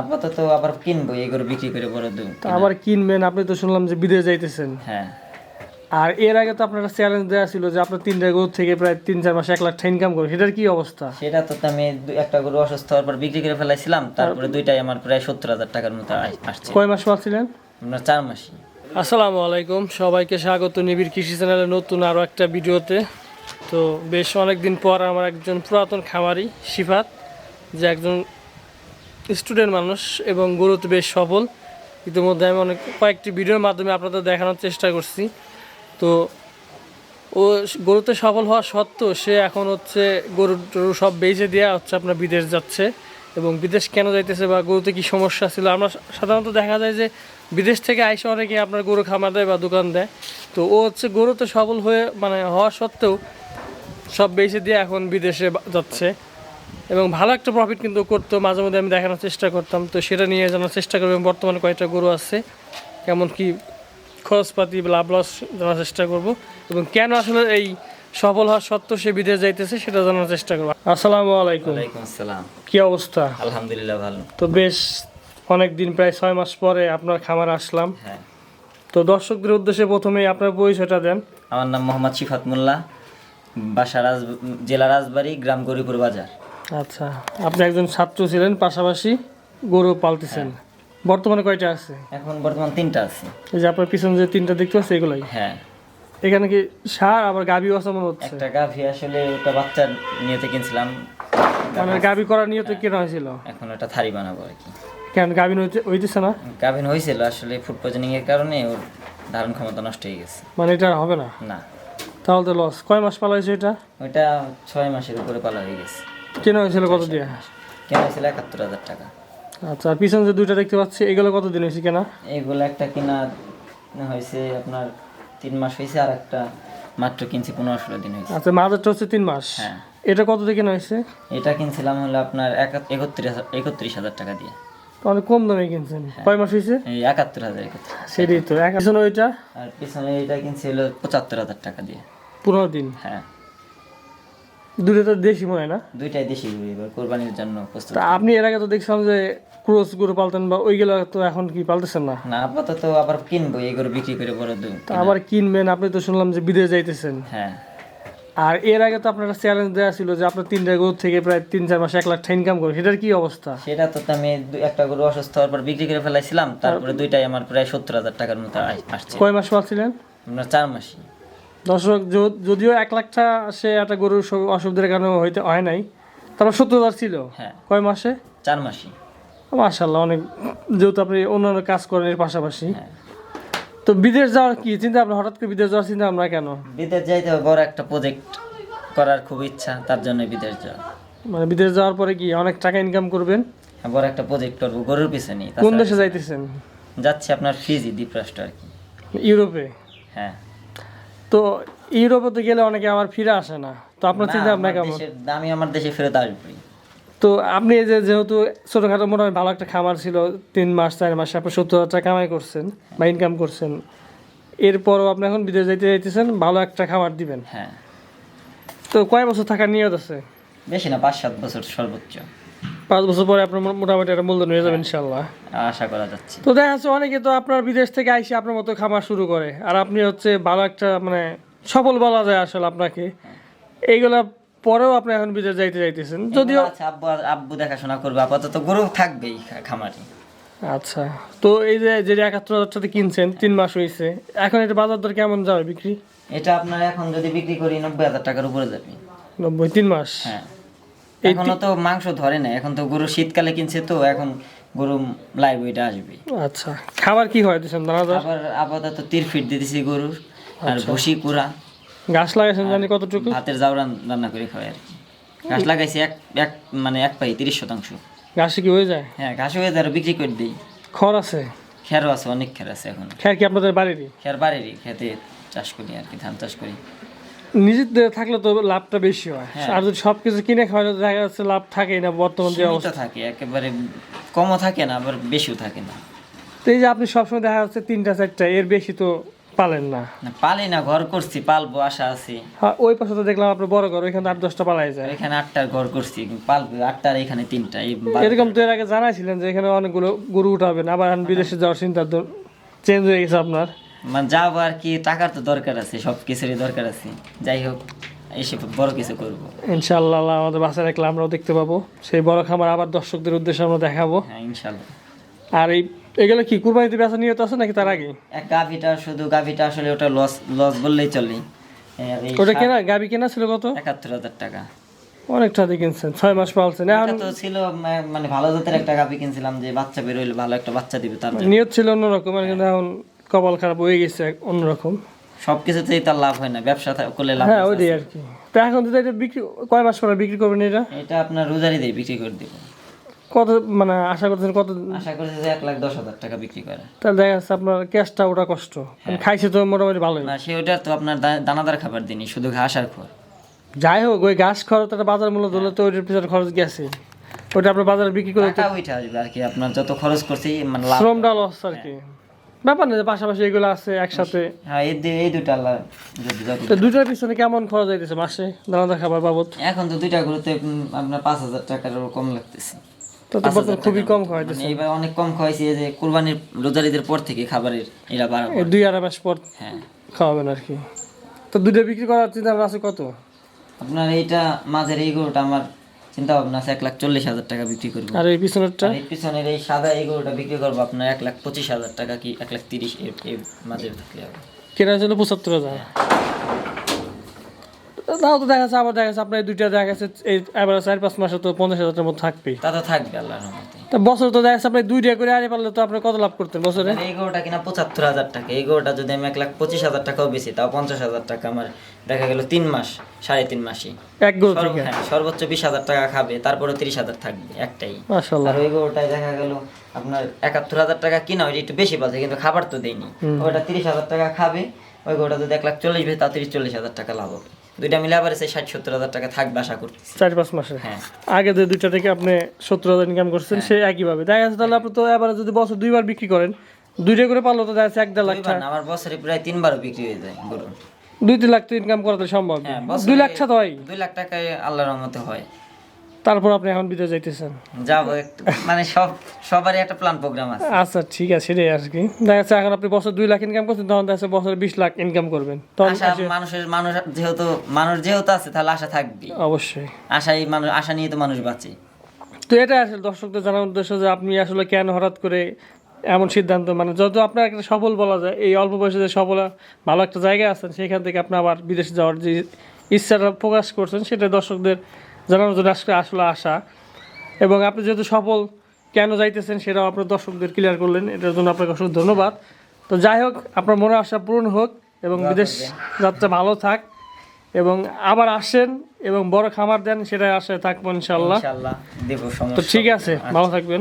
আপাতত আবার কিনবো এই গরু বিক্রি করে বড় দেব তো আবার কিনবেন আপনি তো শুনলাম যে বিদেশ যাইতেছেন। হ্যাঁ। আর এর আগে তো আপনার চ্যালেঞ্জ দেওয়া ছিল যে আপনার তিনটা গরু থেকে প্রায় তিন চার মাসে এক লাখ টাকা ইনকাম করে সেটার কি অবস্থা? সেটা তো আমি একটা গরু অসুস্থ হওয়ার পর বিক্রি করে ফেলাইছিলাম তারপরে দুইটাই আমার প্রায় সত্তর হাজার টাকার মতো আসছে। কয় মাস পাচ্ছিলেন? আপনার চার মাসই। আসসালামু আলাইকুম সবাইকে স্বাগত নিবিড় কৃষি চ্যানেলের নতুন আরও একটা ভিডিওতে। তো বেশ অনেক দিন পর আমার একজন পুরাতন খামারি সিফাত যে একজন স্টুডেন্ট মানুষ এবং গরুতে বেশ সফল। ইতিমধ্যে আমি অনেক, কয়েকটি ভিডিওর মাধ্যমে আপনাদের দেখানোর চেষ্টা করছি। তো ও গরুতে সফল হওয়া সত্ত্বেও সে এখন হচ্ছে গরু টরু সব বেঁচে দেওয়া হচ্ছে, আপনার বিদেশ যাচ্ছে এবং বিদেশ কেন যাইতেছে বা গরুতে কি সমস্যা ছিল? আমরা সাধারণত দেখা যায় যে বিদেশ থেকে আইসে অনেকে আপনার গরু খামার দেয় বা দোকান দেয়। তো ও হচ্ছে গরুতে সফল হয়ে মানে হওয়া সত্ত্বেও সব বেঁচে দিয়ে এখন বিদেশে যাচ্ছে। এবং ভালো একটা প্রফিট কিন্তু করতো মাঝে মধ্যে আমি দেখানোর চেষ্টা করতাম। তো সেটা নিয়ে জানার চেষ্টা করব এবং বর্তমানে কয়েকটা গরু আছে কেমন কি খরচপাতি লাভ লস জানার চেষ্টা করব এবং কেন আসলে এই সফল হওয়ার সত্ত্বেও সে বিদেশ যাইতেছে সেটা জানার চেষ্টা করব। আসসালামু আলাইকুম। আসসালাম। কি অবস্থা? আলহামদুলিল্লাহ ভালো। তো বেশ অনেক দিন প্রায় ছয় মাস পরে আপনার খামার আসলাম। হ্যাঁ। তো দর্শকদের উদ্দেশ্যে প্রথমেই আপনার পরিচয়টা দেন। আমার নাম মোহাম্মদ শিফাত মোল্লা বাসা রাজ জেলা রাজবাড়ি গ্রাম গরিপুর বাজার। আচ্ছা আপনি একজন ছাত্র ছিলেন পাশাপাশি গরু পালতেছেন। বর্তমানে কয়টা আছে? এখন বর্তমান তিনটা আছে। এই যে আপনার পিছনে যে তিনটা দেখতে পাচ্ছি এগুলাই? হ্যাঁ। এখানে কি সার আবার গাভি আছে মনে হচ্ছে? একটা গাভী আসলে ওটা বাচ্চা নিয়েতে কিনছিলাম। মানে গাভি করার নিয়ত কেনা হয়েছিল? এখন ওটা থারি বানাবো আর কি। কেন গাভিন হইতে হইতেছে না? গাভিন হয়েছিল আসলে ফুড পয়জনিং এর কারণে ওর ধারণ ক্ষমতা নষ্ট হয়ে গেছে। মানে এটা হবে না? না। তাহলে তো লস কয় মাস পালা হয়েছে এটা? ওইটা ছয় মাসের উপরে পালা হয়ে গেছে। কেনা হয়েছিল কত দিয়ে? কেনা হয়েছিল একাত্তর হাজার টাকা। আচ্ছা আর পিছনে যে দুইটা দেখতে পাচ্ছি এগুলো কত দিন হয়েছে কেনা? এগুলো একটা কিনা হয়েছে আপনার তিন মাস হয়েছে আর একটা মাত্র কিনছি পনেরো ষোলো দিন হয়েছে। আচ্ছা মাঝেরটা হচ্ছে তিন মাস। হ্যাঁ। এটা কত দিয়ে কেনা হয়েছে? এটা কিনছিলাম হলো আপনার একা- একত্রিশ হাজার একত্রিশ হাজার টাকা দিয়ে। অনেক কম দামে কিনছেন। কয় মাস হয়েছে? একাত্তর হাজার সেটাই তো এক পিছনে ওইটা? আর পিছনে এটা কিনছিল পঁচাত্তর হাজার টাকা দিয়ে। পনেরো দিন। হ্যাঁ। দুটো তো দেশি মনে না? দুইটাই দেশি গরু এবার কোরবানির জন্য প্রস্তুত। আপনি এর আগে তো দেখছিলাম যে ক্রোস গরু পালতেন বা ওইগুলো তো এখন কি পালতেছেন না? না আপাতত আবার কিনবো এই গরু বিক্রি করে বড় তা আবার কিনবেন আপনি তো শুনলাম যে বিদেশ যাইতেছেন। হ্যাঁ। আর এর আগে তো আপনার চ্যালেঞ্জ দেওয়া ছিল যে আপনার তিনটা গরু থেকে প্রায় তিন চার মাসে এক লাখ টাকা ইনকাম করে সেটার কি অবস্থা? সেটা তো আমি একটা গরু অসুস্থ হওয়ার পর বিক্রি করে ফেলাইছিলাম তারপরে দুইটাই আমার প্রায় সত্তর হাজার টাকার মতো আসছে। কয় মাস পাচ্ছিলেন আপনার চার মাসই। দর্শক যদিও এক লাখটা সে একটা গরুর অসুবিধার কারণে হইতে হয় নাই তারপর সত্তর হাজার ছিল। হ্যাঁ। কয় মাসে? চার মাসই। মাশাল্লাহ অনেক যেহেতু আপনি অন্যান্য কাজ করেন এর পাশাপাশি। হ্যাঁ। তো বিদেশ যাওয়ার কি চিন্তা আপনার? হঠাৎ করে বিদেশ যাওয়ার চিন্তা আমরা কেন? বিদেশ যাইতে বড় একটা প্রজেক্ট করার খুব ইচ্ছা তার জন্য বিদেশ যাওয়া। মানে বিদেশ যাওয়ার পরে কি অনেক টাকা ইনকাম করবেন? হ্যাঁ, বড় একটা প্রজেক্ট করব গরুর পিছনে কোন দেশে যাইতেছেন? যাচ্ছে আপনার ফিজি দ্বীপরাষ্ট্র আর কি। ইউরোপে? হ্যাঁ। তো ইউরোপে তো গেলে অনেকে আবার ফিরে আসে না। তো আপনার চিন্তা ভাবনা কেমন? আমি আমার দেশে ফেরত আসবোই। তো আপনি এই যে যেহেতু ছোটোখাটো মোটামুটি ভালো একটা খামার ছিল তিন মাস চার মাসে আপনি সত্তর হাজার টাকা কামাই করছেন বা ইনকাম করছেন এরপরও আপনি এখন বিদেশ যাইতে যাইতেছেন ভালো একটা খামার দিবেন। হ্যাঁ। তো কয় বছর থাকার নিয়ত আছে? বেশি না পাঁচ সাত বছর সর্বোচ্চ। পাঁচ বছর পরে আপনার মোটামুটি একটা মূলধন হয়ে যাবে ইনশাল্লাহ আশা করা যাচ্ছে। তো দেখা যাচ্ছে অনেকে তো আপনার বিদেশ থেকে আইসে আপনার মতো খামার শুরু করে আর আপনি হচ্ছে ভালো একটা মানে সফল বলা যায় আসলে আপনাকে। এইগুলা পরেও আপনি এখন বিদেশ যাইতে যাইতেছেন। যদিও আব্বু আব্বু দেখাশোনা করবে আপাতত গরু থাকবেই খামারি। আচ্ছা তো এই যে যে একাত্তর হাজার টাকা কিনছেন তিন মাস হয়েছে এখন এটা বাজার দর কেমন যাবে বিক্রি? এটা আপনার এখন যদি বিক্রি করি নব্বই হাজার টাকার উপরে যাবে। নব্বই তিন মাস? হ্যাঁ। এখনও তো মাংস ধরে না এখন তো গরু শীতকালে কিনছে তো এখন গরু লাইভ ওইটা আসবে। আচ্ছা খাবার কি হয় দিচ্ছেন দানাদার আবার আপাতত তীর ফিট দিতেছি গরুর আর ভুসি কুড়া। গাছ লাগাইছেন জানি কতটুকু? ভাতের জাউরান রান্না করে খাওয়াই আর কি। ঘাস লাগাইছি এক এক মানে এক পাই তিরিশ শতাংশ। গাছে কি হয়ে যায়? হ্যাঁ ঘাস হয়ে ধরো বিক্রি করে দিই। খড় আছে? খেরও আছে অনেক খের আছে এখন। খের কি আপনাদের বাড়িরই? খের বাড়িরই খেতে চাষ করি আর কি ধান চাষ করি। নিজেদের থাকলে তো লাভটা বেশি হয়। হ্যাঁ। আর যদি সবকিছু কিনে খাওয়ালে তো দেখা যাচ্ছে লাভ থাকেই না বর্তমান যে অবস্থা। থাকে একেবারে কমও থাকে না আবার বেশিও থাকে না। তো এই যে আপনি সবসময় দেখা যাচ্ছে তিনটা চারটা এর বেশি তো পালেন না। পালি না ঘর করছি পালবো আশা আছি। হ্যাঁ ওই পাশে তো দেখলাম আপনার বড় ঘর ওইখানে আট দশটা পালাই যায়। এখানে আটটার ঘর করছি পালবো আটটার এখানে তিনটা এরকম তো এর আগে জানাইছিলেন যে এখানে অনেকগুলো গরু উঠাবেন আবার বিদেশে যাওয়ার চিন্তা চেঞ্জ হয়ে গেছে আপনার। মানে যাব আর কি টাকার তো দরকার আছে সব কিছুরই দরকার আছে। যাই হোক এসে বড় কিছু করব। ইনশাআল্লাহ আমাদের বাসায় রাখলে আমরাও দেখতে পাবো। সেই বড় খামার আবার দর্শকদের উদ্দেশ্যে আমরা দেখাবো। হ্যাঁ ইনশাল্লাহ আর এই এগুলো কি কুরবানিতে বেচা নিয়ত আছে নাকি তার আগে? এক গাভিটা শুধু গাভিটা আসলে ওটা লস লস বললেই চলে। ওটা কেনা গাবি কেনা ছিল কত? একাত্তর হাজার টাকা। অনেকটা দিয়ে কিনছেন ছয় মাস পালছেন। এখন তো ছিল মানে ভালো জাতের একটা গাভি কিনছিলাম যে বাচ্চা বের হইলে ভালো একটা বাচ্চা দিবে তার। নিয়ত ছিল অন্যরকম এখন কপাল খারাপ হয়ে গেছে অন্যরকম। সবকিছুতেই তার লাভ হয় না ব্যবসা করলে লাভ হ্যাঁ। ওইটাই আর কি। তো এখন যদি এটা বিক্রি কয় মাস পরে বিক্রি করবেন এটা? এটা আপনার রোজারি দিয়ে বিক্রি করে দিব। কত মানে আশা কত আশা করছি যে এক লাখ দশ হাজার টাকা বিক্রি করে। তাহলে দেখা যাচ্ছে আপনার ক্যাশটা ওটা কষ্ট। খাইছে তো মোটামুটি ভালোই। না সে ওটা তো আপনার দানাদার খাবার দিনি শুধু ঘাস আর খড় যাই হোক ওই ঘাস খরচ বাজার মূল্য ধরলে তো ওইটার পিছনে খরচ গেছে। ওটা আপনার বাজারে বিক্রি করে টাকা উঠে আসবে আর কি আপনার যত খরচ করছি মানে শ্রমটা লস আর কি। ব্যাপার না যে পাশাপাশি এগুলো আছে একসাথে। হ্যাঁ এই দু- এই দুটা আল্লাহ তো দুইটার পিছনে কেমন খরচ যাইতেছে মাসে? দানাদার খাবার বাবদ। এখন তো দুইটা উম, আপনার পাঁচ হাজার টাকার কম লাগতেছে। তো খুবই কম খাওয়াইতেছে মানে এইবার অনেক কম খাওয়াইছি যে কুরবানির রোজারিদের পর থেকে খাবারের এরা বাড়াবো দুই আড়াই মাস পর হ্যাঁ। খাওয়াবেন আর কি। তো দুইটা বিক্রি করার চিন্তা আছে কত? আপনার এইটা মাঝের এই গরুটা আমার চিন্তা ভাবনা আছে এক লাখ চল্লিশ হাজার টাকা বিক্রি করব। আর এই পিছনেরটা? এই পিছনের এই সাদা এই গরুটা বিক্রি করব আপনার এক লাখ পঁচিশ হাজার টাকা কি এক লাখ তিরিশ এর- মাঝে থাকলে হবে। কেনার জন্য পঁচাত্তর হাজার? তাও তো দেখা যাচ্ছে আবার দেখা যাচ্ছে আপনার দুইটা দেখা যাচ্ছে এই এবার চার পাঁচ মাসে তো পঞ্চাশ হাজারের মতো থাকবেই। তা তো থাকবে আল্লাহর রহমতে। তা বছর তো দেখা যাচ্ছে আপনি দুইটা করে আনি পারলে তো আপনি কত লাভ করতেন বছরে? আর এই গরুটা কিনা পঁচাত্তর হাজার টাকা এই গরুটা যদি আমি এক লাখ পঁচিশ হাজার টাকাও বেশি তাও পঞ্চাশ হাজার টাকা আমার দেখা গেল তিন মাস সাড়ে তিন মাসই। এক গরু থেকে? হ্যাঁ, সর্বোচ্চ বিশ হাজার টাকা খাবে তারপরে তিরিশ হাজার থাকবে একটাই। মাশাল্লাহ আর ওই গরুটাই দেখা গেল আপনার একাত্তর হাজার টাকা কিনা ওইটা একটু বেশি পাচ্ছে কিন্তু খাবার তো দেয়নি। ওইটা তিরিশ হাজার টাকা খাবে ওই গরুটা যদি এক লাখ চল্লিশ বেশি তা তিরিশ চল্লিশ হাজার টাকা লাভ হবে। দুইটা মিলে আবার সেই ষাট সত্তর হাজার টাকা থাকবে আশা করতেছি। চার পাঁচ মাসে হ্যাঁ। আগে যে দুইটা থেকে আপনি সত্তর হাজার ইনকাম করছেন সে একইভাবে। দেখা যাচ্ছে তাহলে আপনি তো এবারে যদি বছর দুইবার বিক্রি করেন দুইটা করে পারল তো দেখা যাচ্ছে এক দেড় লাখ আমার বছরে প্রায় তিনবারও বিক্রি হয়ে যায় গরু দুই তিন লাখ তো ইনকাম করা তো সম্ভব। হ্যাঁ দুই লাখ তো হয়। দুই লাখ টাকায় আল্লাহর রহমতে হয়। তারপর আপনি এখন বিদেশ যাইতেছেন? যাব একটু। মানে সব সবারই একটা প্ল্যান প্রোগ্রাম আছে। আচ্ছা ঠিক আছে সেটাই আর কি। দেখা যাচ্ছে এখন আপনি বছর দুই লাখ ইনকাম করছেন তখন দেখা যাচ্ছে বছরে বিশ লাখ ইনকাম করবেন। তখন মানুষের মানুষ যেহেতু মানুষ যেহেতু আছে তাহলে আশা থাকবে অবশ্যই। আশাই মানুষ আশা নিয়ে তো মানুষ বাঁচে। তো এটা আসলে দর্শকদের জানার উদ্দেশ্য যে আপনি আসলে কেন হঠাৎ করে এমন সিদ্ধান্ত মানে যত আপনার একটা সফল বলা যায় এই অল্প বয়সে যে সফল ভালো একটা জায়গায় আছেন সেখান থেকে আপনি আবার বিদেশে যাওয়ার যে ইচ্ছাটা প্রকাশ করছেন সেটা দর্শকদের জানানোর জন্য আজকে আসলে আসা। এবং আপনি যেহেতু সফল কেন যাইতেছেন সেটাও আপনার দর্শকদের ক্লিয়ার করলেন এটার জন্য আপনাকে অসংখ্য ধন্যবাদ। তো যাই হোক আপনার মনে আশা পূরণ হোক এবং বিদেশ যাত্রা ভালো থাক এবং আবার আসেন এবং বড় খামার দেন সেটাই আশায় থাকব ইনশাল্লাহ ইনশাআল্লাহ তো ঠিক আছে ভালো থাকবেন।